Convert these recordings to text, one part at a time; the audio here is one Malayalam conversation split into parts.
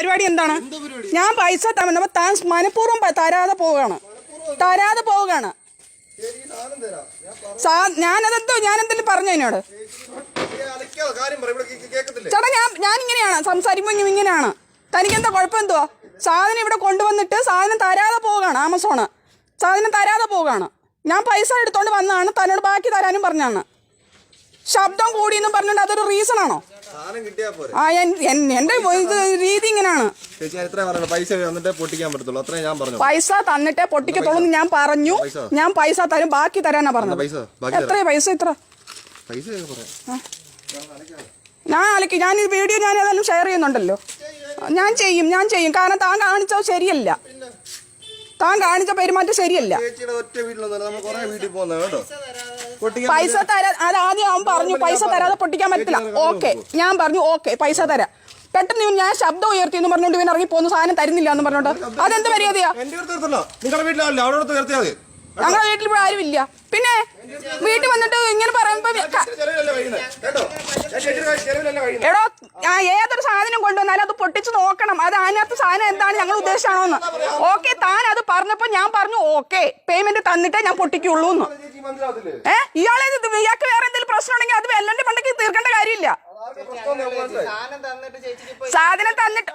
പരിപാടി എന്താണ്? ഞാൻ പൈസ തന്നപ്പോ താൻ മനഃപൂർവം തരാതെ പോവുകയാണ്. തരാതെ പോവുകയാണ്. സാ ഞാനതെന്തോ ഞാൻ എന്തെങ്കിലും പറഞ്ഞു എന്നോട്? ചേട്ടാ ഞാൻ ഞാൻ ഇങ്ങനെയാണ് സംസാരിക്കുമ്പോൾ ഇങ്ങനെയാണ്. തനിക്ക് എന്താ കുഴപ്പം എന്തുവാ സാധനം ഇവിടെ കൊണ്ടുവന്നിട്ട് സാധനം തരാതെ പോവുകയാണ് ആമസോണ്. സാധനം തരാതെ പോവുകയാണ്. ഞാൻ പൈസ എടുത്തോണ്ട് വന്നതാണ്. തന്നോട് ബാക്കി തരാനും പറഞ്ഞാണ് ശബ്ദം കൂടി എന്നും പറഞ്ഞിട്ട് അതൊരു റീസൺ ആണോ ആ എന്റെ ഇത് രീതി ഇങ്ങനെയാണ് പൈസ തന്നിട്ടേ പൊട്ടിക്കത്തുള്ളൂ ഞാൻ പറഞ്ഞു. ഞാൻ പൈസ തരും ബാക്കി തരാനാ പറഞ്ഞു പൈസ ബാക്കി തരാം. എത്രയാ പൈസ ഇത്ര? ഞാൻ അലക്കി ഞാൻ ഈ വീഡിയോ ഞാൻ ഏതായാലും ഷെയർ ചെയ്യുന്നുണ്ടല്ലോ. ഞാൻ ചെയ്യും ഞാൻ ചെയ്യും. കാരണം താൻ കാണിച്ചത് ശരിയല്ല. താൻ കാണിച്ച പെരുമാറ്റം ശരിയല്ല. പൈസ തരാ അത് ആദ്യം അവൻ പറഞ്ഞു പൈസ തരാതെ പൊട്ടിക്കാൻ പറ്റില്ല. ഓക്കെ. ഞാൻ പറഞ്ഞു ഓക്കെ പൈസ തരാം. പെട്ടെന്ന് ഇവൻ ഞാൻ ശബ്ദം ഉയർത്തി എന്ന് പറഞ്ഞോണ്ട് ഇവൻ ഇറങ്ങി പോകുന്ന. സാധനം തരുന്നില്ല എന്ന് പറഞ്ഞോണ്ട് അതെന്ത് മര്യാദയാ? ഞങ്ങളുടെ വീട്ടിൽ ആരും ഇല്ല പിന്നെ വീട്ടിൽ വന്നിട്ട് ഇങ്ങനെ പറയുമ്പോ എടോ ഏതൊരു സാധനം കൊണ്ടുവന്നാലും അത് പൊട്ടിച്ച് നോക്കണം. അത് അതിനകത്ത് സാധനം എന്താണ് ഞങ്ങൾ ഉദ്ദേശിച്ചാണോ എന്ന് ഓക്കെ താൻ അത് പറഞ്ഞപ്പോ ഞാൻ പറഞ്ഞു ഓക്കെ പേയ്മെന്റ് തന്നിട്ടേ ഞാൻ പൊട്ടിക്കുള്ളൂ എന്ന് ഏഹ് ഇയാളെ ഇയാൾക്ക് വേറെ എന്തെങ്കിലും പ്രശ്നം ഉണ്ടെങ്കിൽ അത് വെല്ലന്റെ പണ്ടേക്ക് തീർക്കേണ്ട കാര്യമില്ല. സാധനം തന്നിട്ട് ചേച്ചിക്ക് ഇപ്പൊ സാധനം തന്നിട്ട്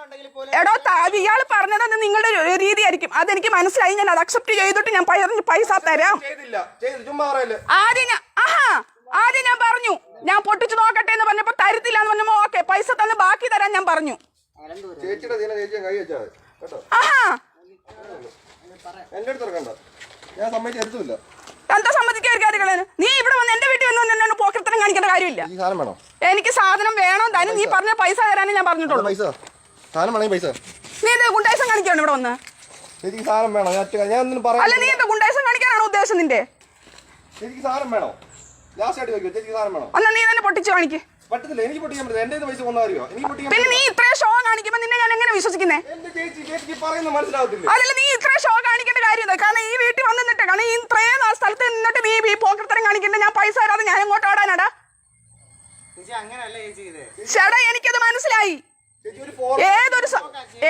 എടോ ഇയാൾ പറഞ്ഞത് നിങ്ങളുടെ ഒരു രീതിയായിരിക്കും. അതെനിക്ക് മനസ്സിലായി ഞാൻ അത് അക്സെപ്റ്റ് ചെയ്തിട്ട് ഞാൻ പൈസ പൈസ തരാം. ആദ്യം ഞാൻ ആഹാ ആദ്യം ഞാൻ പറഞ്ഞു. ഞാൻ പൊട്ടിച്ചു നോക്കട്ടെ എന്ന് പറഞ്ഞപ്പോ തരത്തില്ല എന്ന് പറഞ്ഞപ്പോ ഓക്കെ പൈസ തന്ന് ബാക്കി തരാൻ ഞാൻ പറഞ്ഞു. എന്താ സമ്മതിക്കാൻ കാര്യങ്ങൾ നീ ഇവിടെ വന്ന് എന്റെ വീട്ടിൽ വന്ന് പോക്കിത്തരം കാണിക്കേണ്ട കാര്യമില്ല. എനിക്ക് സാധനം വേണോ? താനും നീ പറഞ്ഞ പൈസ തരാനേ ഞാൻ പറഞ്ഞിട്ടുള്ളൂ. പൈസ. സാധനം വേണമെങ്കിൽ പൈസ. നീ എന്താ ഗുണ്ടായസം കാണിക്കാണ് ഇവിടെ വന്ന്? എനിക്ക് സാധനം വേണോ? ഞാൻ ഞാൻ ഒന്നും പറയാം അല്ല നീ എന്താ ഗുണ്ടായസം കാണിക്കാനാണോ ഉദ്ദേശം നിന്റെ? എനിക്ക് സാധനം വേണോ? ലാസ്റ്റ് ആയിട്ട് ചോദിക്കും ചേച്ചിക്ക് സാധനം വേണോ? അല്ല നീ തന്നെ പൊട്ടിച്ചു കാണിക്ക്. പറ്റത്തില്ല എനിക്ക് പൊട്ടിക്കാൻ പറ്റില്ല എന്റെ പൈസ കൊണ്ടാ അറിയോ എനിക്ക് പൊട്ടിക്കാൻ പിന്നെ നീ. ഷോ നിന്നെ ഞാൻ എങ്ങനെ വിശ്വസിക്കുന്നേ? എന്റെ ചേച്ചി ചേച്ചിക്ക് പറയുന്നത് മനസ്സിലാവത്തില്ല? അതല്ല നീ ഷോ കാണിക്കേണ്ട കാര്യം കാരണം ഈ വീട്ടിൽ കാരണം ഈ ഇത്രയും നാൾ സ്ഥലത്ത് നിന്നിട്ട് നീ ഈ കാണിക്കണ്ട ഞാൻ പൈസ തരാതെ ഞാൻ എങ്ങോട്ട് ഓടാനാടാ ചേച്ചി അങ്ങനല്ല ചേച്ചി ഇത് ചേട്ടാ എനിക്കത് മനസ്സിലായി. ഏതൊരു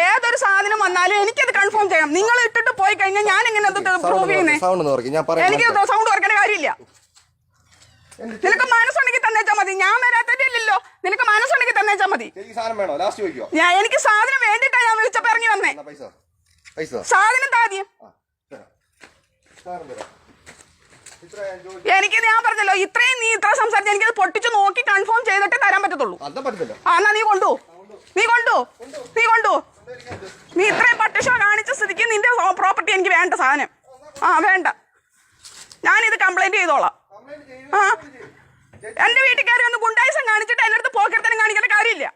ഏതൊരു സാധനം വന്നാലും എനിക്കത് കൺഫേം ചെയ്യണം. നിങ്ങൾ ഇട്ടിട്ട് പോയി കഴിഞ്ഞാൽ ഞാൻ എങ്ങനെ അത് പ്രൂവ് ചെയ്യുന്നേ? എനിക്ക് സൗണ്ട് കുറക്കേണ്ട കാര്യമില്ല. നിനക്ക് മനസ്സുണ്ടെങ്കിൽ തന്നേച്ചാ മതി. ഞാൻ വരാത്തല്ലോ നിനക്ക് മനസ്സുണ്ടെങ്കിൽ തന്നേച്ചാ മതി. ചേച്ചിക്ക് സാധനം വേണോ? ലാസ്റ്റ് ചോദിക്കോ ഞാൻ എനിക്ക് സാധനം വേണ്ടിട്ടാ ഞാൻ വിളിച്ചപ്പോ ഇറങ്ങി വന്നേ. പൈസ? പൈസ? സാധനം താദ്യം എനിക്ക് ഞാൻ പറഞ്ഞല്ലോ ഇത്രയും സംസാരിച്ച് എനിക്കത് പൊട്ടിച്ച് നോക്കി കൺഫേം ചെയ്തിട്ട് തരാൻ പറ്റത്തുള്ളൂ. ആ എന്നാ നീ കൊണ്ടു. നീ കൊണ്ടു. നീ കൊണ്ടു. നീ ഇത്രയും പട്ടിഷോ കാണിച്ച സ്ഥിതിക്ക് നിന്റെ പ്രോപ്പർട്ടി എനിക്ക് വേണ്ട സാധനം. ആ വേണ്ട. ഞാനിത് കംപ്ലൈന്റ് ചെയ്തോളാം. ആ എന്റെ വീട്ടിൽ കയറി ഒന്ന് ഗുണ്ടായിസം കാണിച്ചിട്ട് എന്റെ അടുത്ത് പോക്കരത്തനം കാണിക്കേണ്ട കാര്യമില്ല.